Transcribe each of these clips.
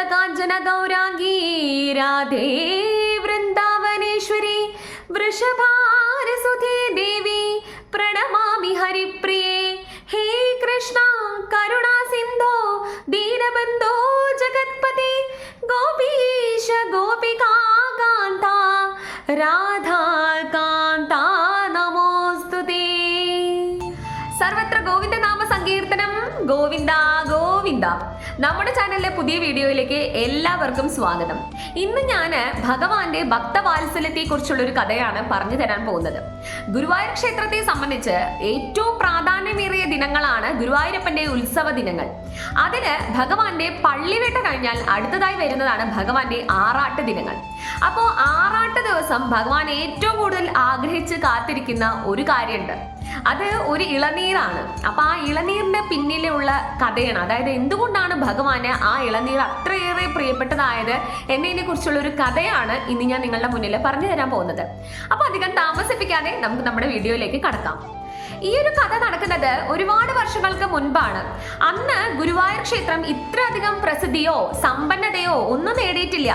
തപ്തകാഞ്ചന ഗൗരാംഗീ രാധേ വൃന്ദാവനേശ്വരി വൃഷഭാരസുധേ ദേവി പ്രണമാമി ഹരിപ്രിയേ ഹേ കൃഷ്ണ കരുണാ സിന്ധോ ദീനബന്ധോ ജഗത്പതി ഗോപീശ ഗോപികാന്ത രാധാ കാന്ത നമോസ്തുതേ. സർവത്ര ഗോവിന്ദ നാമ സങ്കീർത്തനം ഗോവിന്ദ ഗോവിന്ദ. നമ്മുടെ ചാനലിലെ പുതിയ വീഡിയോയിലേക്ക് എല്ലാവർക്കും സ്വാഗതം. ഇന്ന് ഞാൻ ഭഗവാന്റെ ഭക്തവാത്സല്യത്തെ കുറിച്ചുള്ള ഒരു കഥയാണ് പറഞ്ഞു തരാൻ പോകുന്നത്. ഗുരുവായൂർ ക്ഷേത്രത്തെ സംബന്ധിച്ച് ഏറ്റവും പ്രാധാന്യമേറിയ ദിനങ്ങളാണ് ഗുരുവായൂരപ്പന്റെ ഉത്സവ ദിനങ്ങൾ. അതിന് ഭഗവാന്റെ പള്ളിവേട്ട കഴിഞ്ഞാൽ അടുത്തതായി വരുന്നതാണ് ഭഗവാന്റെ ആറാട്ട് ദിനങ്ങൾ. അപ്പോൾ ആറാട്ട് ദിവസം ഭഗവാൻ ഏറ്റവും കൂടുതൽ ആഗ്രഹിച്ച് കാത്തിരിക്കുന്ന ഒരു കാര്യമുണ്ട്. അത് ഒരു ഇളനീരാണ്. അപ്പൊ ആ ഇളനീരിന്റെ പിന്നിലുള്ള കഥയാണ്. അതായത് എന്തുകൊണ്ടാണ് ഭഗവാന് ആ ഇളനീർ അത്രയേറെ പ്രിയപ്പെട്ടതായത് എന്നതിനെ കുറിച്ചുള്ള ഒരു കഥയാണ് ഇന്ന് ഞാൻ നിങ്ങളുടെ മുന്നിൽ പറഞ്ഞു തരാൻ പോകുന്നത്. അപ്പൊ അധികം താമസിപ്പിക്കാതെ നമുക്ക് നമ്മുടെ വീഡിയോയിലേക്ക് കടക്കാം. ഈ ഒരു കഥ നടക്കുന്നത് ഒരുപാട് വർഷങ്ങൾക്ക് മുൻപാണ്. അന്ന് ഗുരുവായൂർ ക്ഷേത്രം ഇത്രയധികം പ്രസിദ്ധിയോ സമ്പന്നതയോ ഒന്നും നേടിയിട്ടില്ല.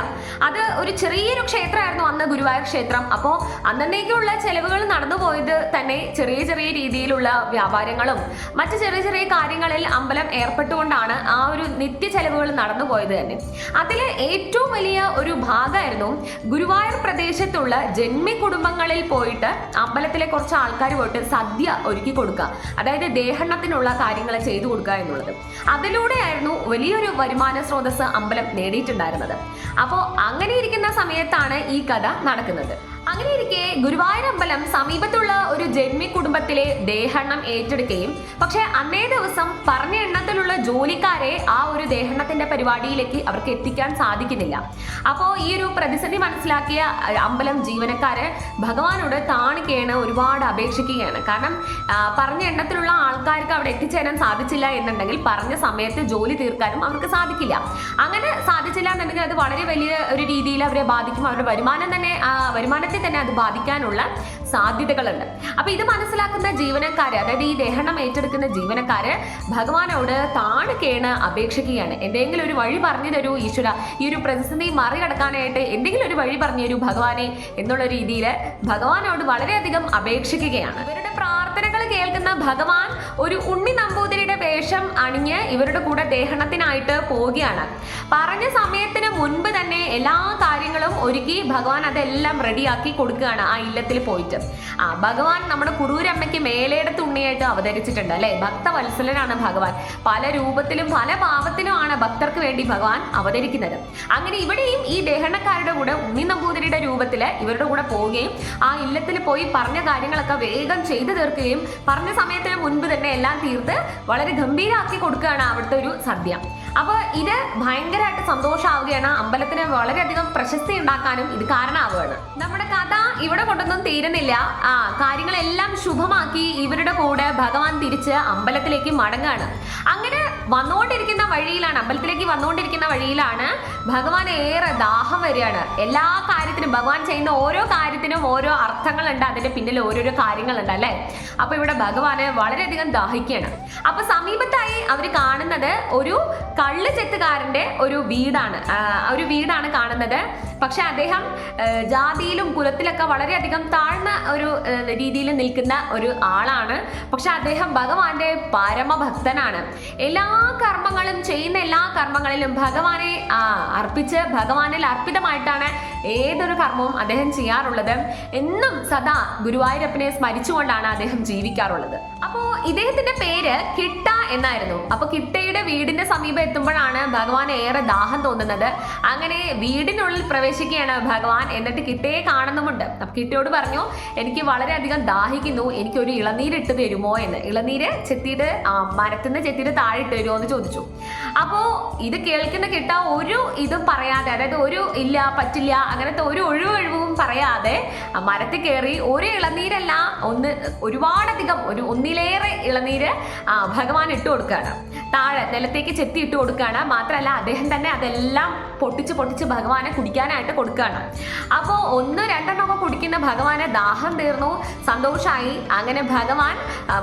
അത് ഒരു ചെറിയൊരു ക്ഷേത്രമായിരുന്നു അന്ന് ഗുരുവായൂർ ക്ഷേത്രം. അപ്പോൾ അന്നേക്കുള്ള ചെലവുകൾ നടന്നു പോയത് തന്നെ ചെറിയ ചെറിയ രീതിയിലുള്ള വ്യാപാരങ്ങളും മറ്റു ചെറിയ ചെറിയ കാര്യങ്ങളിൽ അമ്പലം ഏർപ്പെട്ടുകൊണ്ടാണ് ആ ഒരു നിത്യ ചെലവുകൾ നടന്നു പോയത് തന്നെ. അതിൽ ഏറ്റവും വലിയ ഒരു ഭാഗമായിരുന്നു ഗുരുവായൂർ പ്രദേശത്തുള്ള ജന്മി കുടുംബങ്ങളിൽ പോയിട്ട് അമ്പലത്തിലെ കുറച്ച് ആൾക്കാർ പോയിട്ട് സദ്യ ഒരുക്കി കൊടുക്കുക. അതായത് ദേഹണ്ണത്തിനുള്ള കാര്യങ്ങൾ ചെയ്തു കൊടുക്കുക എന്നുള്ളത്. അതിലൂടെയായിരുന്നു വലിയൊരു വരുമാന സ്രോതസ് അമ്പലം നേടിയിട്ടുണ്ടായിരുന്നത്. അപ്പോൾ അങ്ങനെ ഇരിക്കുന്ന സമയത്താണ് ഈ കഥ നടക്കുന്നത്. അങ്ങനെ ഇരിക്കെ ഗുരുവായൂർ അമ്പലം സമീപത്തുള്ള ഒരു ജന്മി കുടുംബത്തിലെ ദേഹണ്ണം ഏറ്റെടുക്കുകയും പക്ഷെ അന്നേ ദിവസം പറഞ്ഞ എണ്ണത്തിലുള്ള ജോലിക്കാരെ ആ ഒരു ദേഹണ്ണത്തിന്റെ പരിപാടിയിലേക്ക് അവർക്ക് എത്തിക്കാൻ സാധിക്കുന്നില്ല. അപ്പോ ഈ ഒരു പ്രതിസന്ധി മനസ്സിലാക്കിയ അമ്പലം ജീവനക്കാര് ഭഗവാനോട് താണിക്കേണ് ഒരുപാട് അപേക്ഷിക്കുകയാണ്. കാരണം പറഞ്ഞ എണ്ണത്തിലുള്ള ആൾക്കാർക്ക് അവിടെ എത്തിച്ചേരാൻ സാധിച്ചില്ല എന്നുണ്ടെങ്കിൽ പറഞ്ഞ സമയത്ത് ജോലി തീർക്കാനും അവർക്ക് സാധിക്കില്ല. അങ്ങനെ സാധിച്ചില്ല എന്നുണ്ടെങ്കിൽ അത് വളരെ വലിയ ഒരു രീതിയിൽ അവരെ ബാധിക്കും. അവരുടെ വരുമാനം തന്നെ വരുമാനത്തെ തന്നെ അത് ബാധിക്കാനുള്ള സാധ്യതകളുണ്ട്. അപ്പൊ ഇത് മനസ്സിലാക്കുന്ന ജീവനക്കാര് അതായത് ഈ ദേഹണം ഏറ്റെടുക്കുന്ന ജീവനക്കാര് ഭഗവാനോട് താണ് കേണ് അപേക്ഷിക്കുകയാണ്. എന്തെങ്കിലും ഒരു വഴി പറഞ്ഞു തരൂ ഈശ്വര. ഈ ഒരു പ്രതിസന്ധി മറികടക്കാനായിട്ട് എന്തെങ്കിലും ഒരു വഴി പറഞ്ഞു തരൂ ഭഗവാനെ എന്നുള്ള രീതിയിൽ ഭഗവാനോട് വളരെയധികം അപേക്ഷിക്കുകയാണ്. ഇവരുടെ പ്രാർത്ഥനകൾ കേൾക്കുന്ന ഭഗവാൻ ഒരു ഉണ്ണി നമ്പൂതിരിയുടെ വേഷം അണിഞ്ഞ് ഇവരുടെ കൂടെ ദേഹണത്തിനായിട്ട് പോവുകയാണ്. പറഞ്ഞ സമയത്തിന് മുൻപ് തന്നെ എല്ലാ കാര്യങ്ങളും ഒരുക്കി ഭഗവാൻ അതെല്ലാം റെഡിയാക്കി കൊടുക്കുകയാണ് ആ ഇല്ലത്തിൽ പോയിട്ട്. ആ ഭഗവാൻ നമ്മുടെ കുറൂരമ്മയ്ക്ക് മേലേടത്ത് ഉണ്ണിയായിട്ട് അവതരിച്ചിട്ടുണ്ട് അല്ലെ? ഭക്തവത്സലനാണ് ഭഗവാൻ. പല രൂപത്തിലും പല ഭാവത്തിലുമാണ് ഭക്തർക്ക് വേണ്ടി ഭഗവാൻ അവതരിക്കുന്നത്. അങ്ങനെ ഇവിടെയും ഈ ദഹനക്കാരുടെ കൂടെ ഉണ്ണി നമ്പൂതിരിയുടെ രൂപത്തിൽ ഇവരുടെ കൂടെ പോവുകയും ആ ഇല്ലത്തിൽ പോയി പറഞ്ഞ കാര്യങ്ങളൊക്കെ വേഗം ചെയ്തു തീർക്കുകയും പറഞ്ഞ സമയത്തിന് മുൻപ് തന്നെ എല്ലാം തീർത്ത് വളരെ ഗംഭീരമാക്കി കൊടുക്കുകയാണ് അവിടുത്തെ ഒരു സദ്യ. അപ്പോൾ ഇത് ഭയങ്കരമായിട്ട് സന്തോഷമാവുകയാണ് അമ്പലത്തിന് വളരെയധികം പ്രശസ്തി ഉണ്ടാക്കാനും ഇത് കാരണമാവുകയാണ്. നമ്മുടെ കഥ ഇവിടെ കൊണ്ടൊന്നും തീരുന്നില്ല. ആ കാര്യങ്ങളെല്ലാം ശുഭമാക്കി ഇവരുടെ കൂടെ ഭഗവാൻ തിരിച്ച് അമ്പലത്തിലേക്ക് മടങ്ങാണ് അങ്ങനെ വന്നുകൊണ്ടിരിക്കുന്ന വഴിയിലാണ് അമ്പലത്തിലേക്ക് വന്നുകൊണ്ടിരിക്കുന്ന വഴിയിലാണ് ഭഗവാൻ ഏറെ ദാഹം വരികയാണ്. എല്ലാ കാര്യത്തിനും ഭഗവാൻ ചെയ്യുന്ന ഓരോ കാര്യത്തിനും ഓരോ അർത്ഥങ്ങളുണ്ട് അതിന്റെ പിന്നിൽ ഓരോരോ കാര്യങ്ങളുണ്ട് അല്ലേ? അപ്പൊ ഇവിടെ ഭഗവാന് വളരെയധികം ദാഹിക്കുകയാണ്. അപ്പൊ സമീപത്തായി അവർ കാണുന്നത് ഒരു കള്ള് ചെത്തുകാരന്റെ ഒരു വീടാണ്. ഒരു വീടാണ് കാണുന്നത്. പക്ഷെ അദ്ദേഹം ജാതിയിലും കുലത്തിലൊക്കെ വളരെയധികം താഴ്ന്ന ഒരു രീതിയിൽ നിൽക്കുന്ന ഒരു ആളാണ്. പക്ഷെ അദ്ദേഹം ഭഗവാന്റെ പരമഭക്തനാണ്. എല്ലാ കർമ്മങ്ങളും ചെയ്യുന്ന എല്ലാ കർമ്മങ്ങളിലും ഭഗവാനെ അർപ്പിച്ച് ഭഗവാനിൽ അർപ്പിതമായിട്ടാണ് ഏതൊരു കർമ്മവും അദ്ദേഹം ചെയ്യാറുള്ളത്. എന്നും സദാ ഗുരുവായൂരപ്പനെ സ്മരിച്ചുകൊണ്ടാണ് അദ്ദേഹം ജീവിക്കാറുള്ളത്. അപ്പോ ഇദ്ദേഹത്തിന്റെ പേര് കിട്ട എന്നായിരുന്നു. അപ്പൊ കിട്ടയുടെ വീടിന്റെ സമീപം എത്തുമ്പോഴാണ് ഭഗവാൻ ഏറെ ദാഹം തോന്നുന്നത്. അങ്ങനെ വീടിനുള്ളിൽ പ്രവേശിക്കുകയാണ് ഭഗവാൻ. എന്നിട്ട് കിട്ടയെ കാണുന്നുമുണ്ട്. അപ്പൊ കിട്ടയോട് പറഞ്ഞു എനിക്ക് വളരെയധികം ദാഹിക്കുന്നു. എനിക്കൊരു ഇളനീരിട്ട് തരുമോ? എന്ന്. ഇളനീര് ചെത്തിയിട്ട് ആ, മരത്തുനിന്ന് ചെത്തിയിട്ട് താഴെ തരുമോ എന്ന് ചോദിച്ചു. അപ്പോ ഇത് കേൾക്കുന്ന കിട്ടാൻ ഒരു ഇതും പറയാതെ അതായത് ഒരു ഇല്ല പറ്റില്ല അങ്ങനത്തെ ഒരു ഒഴിവൊഴിവും പറയാതെ മരത്തിൽ കയറി ഒരു ഇളനീരല്ല ഒന്ന് ഒരുപാടധികം ഒരു ഒന്നിലേറെ ഇളനീര് ഭഗവാൻ ഇട്ട് കൊടുക്കുകയാണ്. താഴെ നിലത്തേക്ക് ചെത്തി ഇട്ട് കൊടുക്കുകയാണ്. മാത്രമല്ല അദ്ദേഹം തന്നെ അതെല്ലാം പൊട്ടിച്ച് പൊട്ടിച്ച് ഭഗവാനെ കുടിക്കാനായിട്ട് കൊടുക്കുകയാണ്. അപ്പോൾ ഒന്ന് രണ്ടെണ്ണമൊക്കെ കുടിക്കുന്ന ഭഗവാനെ ദാഹം തീർന്നു സന്തോഷമായി അങ്ങനെ ഭഗവാൻ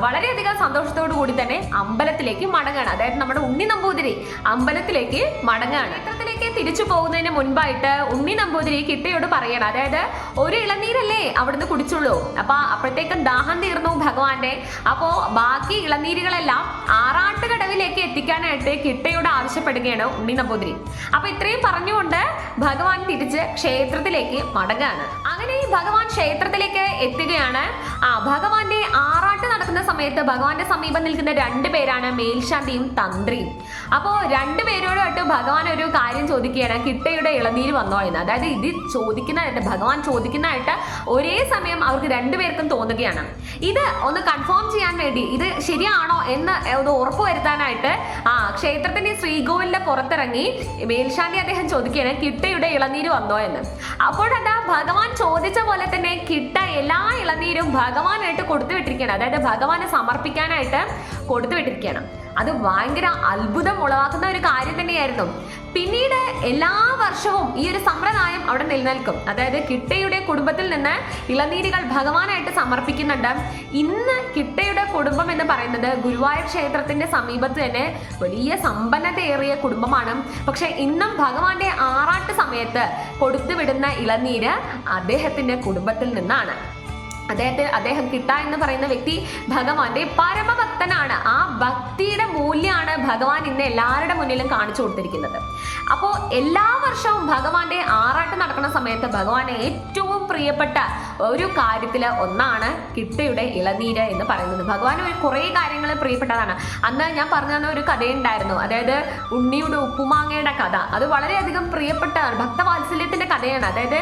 വളരെയധികം സന്തോഷത്തോടു കൂടി തന്നെ അമ്പലത്തിലേക്ക് മടങ്ങുകയാണ്. അതായത് നമ്മുടെ ഉണ്ണി നമ്പൂതിരി അമ്പലത്തിലേക്ക് മടങ്ങാണ്. ക്ഷേത്രത്തിലേക്ക് തിരിച്ചു പോകുന്നതിന് മുൻപായിട്ട് ഉണ്ണി നമ്പൂതിരി കിട്ടയോട് പറയണം. അതായത് ഒരു ഇളനീരല്ലേ അവിടുന്ന് കുടിച്ചുള്ളൂ. അപ്പൊ അപ്പോഴത്തേക്കും ദാഹം തീർന്നു ഭഗവാന്റെ. അപ്പോ ബാക്കി ഇളനീരുകളെല്ലാം ആറാട്ടുകടവിലേക്ക് എത്തിക്കാനായിട്ട് കിട്ടയോട് ആവശ്യപ്പെടുകയാണ് ഉണ്ണി നമ്പൂതിരി. അപ്പൊ ഇത്രയും പറഞ്ഞുകൊണ്ട് ഭഗവാൻ തിരിച്ച് ക്ഷേത്രത്തിലേക്ക് മടങ്ങാണ്. അങ്ങനെ ഭഗവാൻ ക്ഷേത്രത്തിലേക്ക് എത്തുകയാണ്. ആ ഭഗവാന്റെ ആറാട്ട് നടക്കുന്ന സമയത്ത് ഭഗവാന്റെ സമീപം നിൽക്കുന്ന രണ്ട് പേരാണ് മേൽശാന്തിയും തന്ത്രിയും അപ്പോൾ രണ്ടുപേരോടായിട്ട് ഭഗവാൻ ഒരു കാര്യം ചോദിക്കുകയാണ്. കിട്ടയുടെ ഇളനീര് വന്നോ എന്ന്. അതായത് ഇത് ചോദിക്കുന്നതായിട്ട് ഭഗവാൻ ചോദിക്കുന്നതായിട്ട് ഒരേ സമയം അവർക്ക് രണ്ടുപേർക്കും തോന്നുകയാണ്. ഇത് ഒന്ന് കൺഫേം ചെയ്യാൻ വേണ്ടി ഇത് ശരിയാണോ എന്ന് ഒന്ന് ഉറപ്പുവരുത്താനായിട്ട് ആ ക്ഷേത്രത്തിന്റെ ശ്രീകോവിലിന്റെ പുറത്തിറങ്ങി മേൽശാന്തി അദ്ദേഹം ചോദിക്കുകയാണ് കിട്ടയുടെ ഇളനീര് വന്നോ എന്ന്. അപ്പോഴതാ ഭഗവാൻ ചോദിച്ച പോലെ തന്നെ കിട്ട എല്ലാ ഇളനീരും ഭഗവാനായിട്ട് കൊടുത്തു വിട്ടിരിക്കുകയാണ് അതായത് ഭഗവാനെ സമർപ്പിക്കാനായിട്ട് കൊടുത്തു വിട്ടിരിക്കുകയാണ് അത് ഭയങ്കര അത്ഭുതം ഉളവാക്കുന്ന ഒരു കാര്യം തന്നെയായിരുന്നു. പിന്നീട് എല്ലാ വർഷവും ഈ ഒരു സമ്പ്രദായം അവിടെ നിലനിൽക്കും. അതായത് കിട്ടയുടെ കുടുംബത്തിൽ നിന്ന് ഇളനീരുകൾ ഭഗവാനായിട്ട് സമർപ്പിക്കുന്നുണ്ട്. ഇന്ന് കിട്ടയുടെ കുടുംബം എന്ന് പറയുന്നത് ഗുരുവായൂർ ക്ഷേത്രത്തിന്റെ സമീപത്ത് തന്നെ വലിയ സമ്പന്നതയേറിയ കുടുംബമാണ്. പക്ഷെ ഇന്നും ഭഗവാന്റെ ആറാട്ട് സമയത്ത് കൊടുത്തുവിടുന്ന ഇളനീര് അദ്ദേഹത്തിന്റെ കുടുംബത്തിൽ നിന്നാണ്. അദ്ദേഹത്തെ അദ്ദേഹം കിട്ട എന്ന് പറയുന്ന വ്യക്തി ഭഗവാന്റെ പരമഭക്തനാണ്. ആ ഭക്തിയുടെ മൂല്യമാണ് ഭഗവാൻ ഇന്ന് എല്ലാവരുടെ മുന്നിലും കാണിച്ചു കൊടുത്തിരിക്കുന്നത്. അപ്പോൾ എല്ലാ വർഷവും ഭഗവാന്റെ ആറാട്ട് നടക്കുന്ന സമയത്ത് ഭഗവാന് ഏറ്റവും പ്രിയപ്പെട്ട ഒരു കാര്യത്തിൽ ഒന്നാണ് കിട്ടയുടെ ഇളനീര് എന്ന് പറയുന്നത്. ഭഗവാൻ ഒരു കുറേ കാര്യങ്ങൾ പ്രിയപ്പെട്ടതാണ്. അന്ന് ഞാൻ പറഞ്ഞു തന്ന ഒരു കഥയുണ്ടായിരുന്നു. അതായത് ഉണ്ണിയുടെ ഉപ്പുമാങ്ങയുടെ കഥ. അത് വളരെയധികം പ്രിയപ്പെട്ടതാണ് ഭക്തവാത്സല്യത്തിന്റെ കഥയാണ്. അതായത്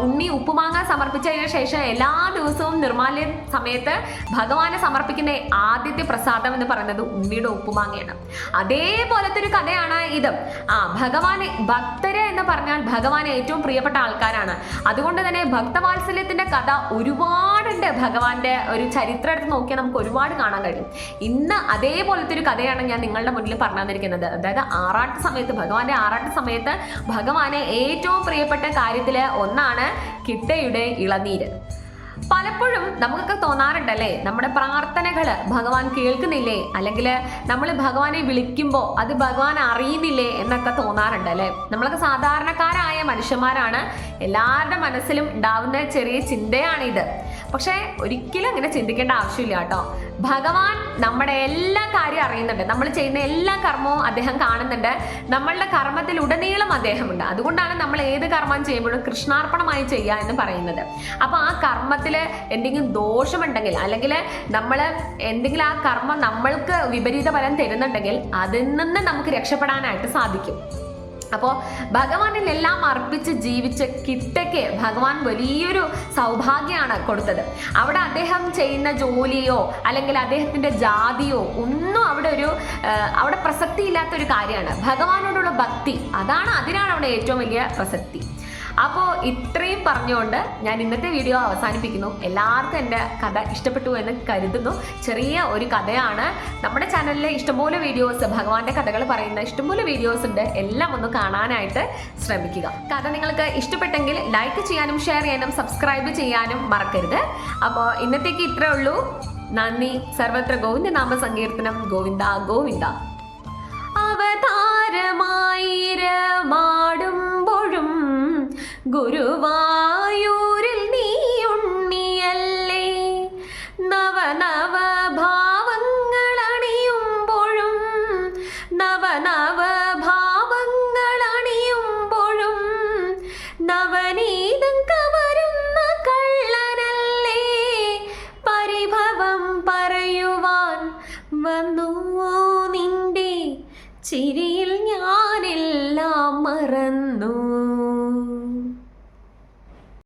ഉണ്ണി ഉപ്പുമാങ്ങ സമർപ്പിച്ചതിന് ശേഷം എല്ലാ ദിവസവും നിർമാല്യ സമയത്ത് ഭഗവാനെ സമർപ്പിക്കുന്ന ആദ്യത്തെ പ്രസാദം എന്ന് പറയുന്നത് ഉണ്ണിയുടെ ഉപ്പുമാങ്ങയാണ്. അതേപോലത്തെ ഒരു കഥയാണ് ഇത്. ആ ഭഗവാനെ ഭക്തര് എന്ന് പറഞ്ഞാൽ ഭഗവാന് ഏറ്റവും പ്രിയപ്പെട്ട ആൾക്കാരാണ്. അതുകൊണ്ട് തന്നെ ഭക്തവാത്സല്യത്തിന്റെ കഥ ഒരുപാടുണ്ട് ഭഗവാന്റെ ഒരു ചരിത്രം എടുത്ത് നോക്കിയാൽ നമുക്ക് ഒരുപാട് കാണാൻ കഴിയും. ഇന്ന് അതേപോലത്തെ ഒരു കഥയാണ് ഞാൻ നിങ്ങളുടെ മുന്നിൽ പറഞ്ഞു തന്നിരിക്കുന്നത്. അതായത് ആറാട്ട് സമയത്ത് ഭഗവാന്റെ ആറാട്ട് സമയത്ത് ഭഗവാന് ഏറ്റവും പ്രിയപ്പെട്ട കാര്യത്തിൽ ഒന്നാണ് കിട്ടയുടെ ഇളനീര്. പലപ്പോഴും നമുക്കൊക്കെ തോന്നാറുണ്ടല്ലേ? നമ്മുടെ പ്രാർത്ഥനകൾ ഭഗവാൻ കേൾക്കുന്നില്ലേ? അല്ലെങ്കിൽ നമ്മൾ ഭഗവാനെ വിളിക്കുമ്പോൾ അത് ഭഗവാൻ അറിയുന്നില്ലേ എന്നൊക്കെ തോന്നാറുണ്ടല്ലേ? നമ്മളൊക്കെ സാധാരണക്കാരായ മനുഷ്യന്മാരാണ് എല്ലാവരുടെ മനസ്സിലും ഉണ്ടാവുന്ന ചെറിയ ചിന്തയാണിത്. പക്ഷേ ഒരിക്കലും അങ്ങനെ ചിന്തിക്കേണ്ട ആവശ്യമില്ല കേട്ടോ. ഭഗവാൻ നമ്മുടെ എല്ലാ കാര്യം അറിയുന്നുണ്ട്. നമ്മൾ ചെയ്യുന്ന എല്ലാ കർമ്മവും അദ്ദേഹം കാണുന്നുണ്ട്. നമ്മളുടെ കർമ്മത്തിൽ ഉടനീളം അദ്ദേഹമുണ്ട്. അതുകൊണ്ടാണ് നമ്മൾ ഏത് കർമ്മം ചെയ്യുമ്പോഴും കൃഷ്ണാർപ്പണമായി ചെയ്യുക എന്ന് പറയുന്നത്. അപ്പോൾ ആ കർമ്മത്തിൽ എന്തെങ്കിലും ദോഷമുണ്ടെങ്കിൽ അല്ലെങ്കിൽ നമ്മൾ എന്തെങ്കിലും ആ കർമ്മം നമ്മൾക്ക് വിപരീത ഫലം തരുന്നുണ്ടെങ്കിൽ അതിൽ നിന്ന് നമുക്ക് രക്ഷപ്പെടാനായിട്ട് സാധിക്കും. അപ്പോൾ ഭഗവാനിൽ എല്ലാം അർപ്പിച്ച് ജീവിച്ച കിട്ടയ്ക്ക് ഭഗവാൻ വലിയൊരു സൗഭാഗ്യമാണ് കൊടുത്തത്. അവിടെ അദ്ദേഹം ചെയ്യുന്ന ജോലിയോ അല്ലെങ്കിൽ അദ്ദേഹത്തിന്റെ ജാതിയോ ഒന്നും അവിടെ ഒരു അവിടെ പ്രസക്തി ഇല്ലാത്തൊരു കാര്യമാണ്. ഭഗവാനോടുള്ള ഭക്തി അതാണ് അതിനാണ് അവിടെ ഏറ്റവും വലിയ പ്രസക്തി. അപ്പോൾ ഇത്രയും പറഞ്ഞുകൊണ്ട് ഞാൻ ഇന്നത്തെ വീഡിയോ അവസാനിപ്പിക്കുന്നു. എല്ലാവർക്കും എന്റെ കഥ ഇഷ്ടപ്പെട്ടു എന്ന് കരുതുന്നു. ചെറിയ ഒരു കഥയാണ്. നമ്മുടെ ചാനലിലെ ഇഷ്ടംപോലെ വീഡിയോസ് ഭഗവാന്റെ കഥകൾ പറയുന്ന ഇഷ്ടംപോലെ വീഡിയോസ് ഉണ്ട്. എല്ലാം ഒന്ന് കാണാനായിട്ട് ശ്രമിക്കുക. കഥ നിങ്ങൾക്ക് ഇഷ്ടപ്പെട്ടെങ്കിൽ ലൈക്ക് ചെയ്യാനും ഷെയർ ചെയ്യാനും സബ്സ്ക്രൈബ് ചെയ്യാനും മറക്കരുത്. അപ്പോൾ ഇന്നത്തേക്ക് ഇത്രേ ഉള്ളൂ. നന്ദി. സർവത്ര ഗോവിന്ദ നാമ സങ്കീർത്തനം. ഗോവിന്ദ ഗോവിന്ദ. അവതാരമായിരമാടുമ്പോഴും ഗുരുവായൂരിൽ നീ ഉണ്ണിയല്ലേ നവനവ നവ ഭാവങ്ങൾ അണിയുമ്പോഴും നവനവ നവ ഭാവങ്ങൾ അണിയുമ്പോഴും നവനീതം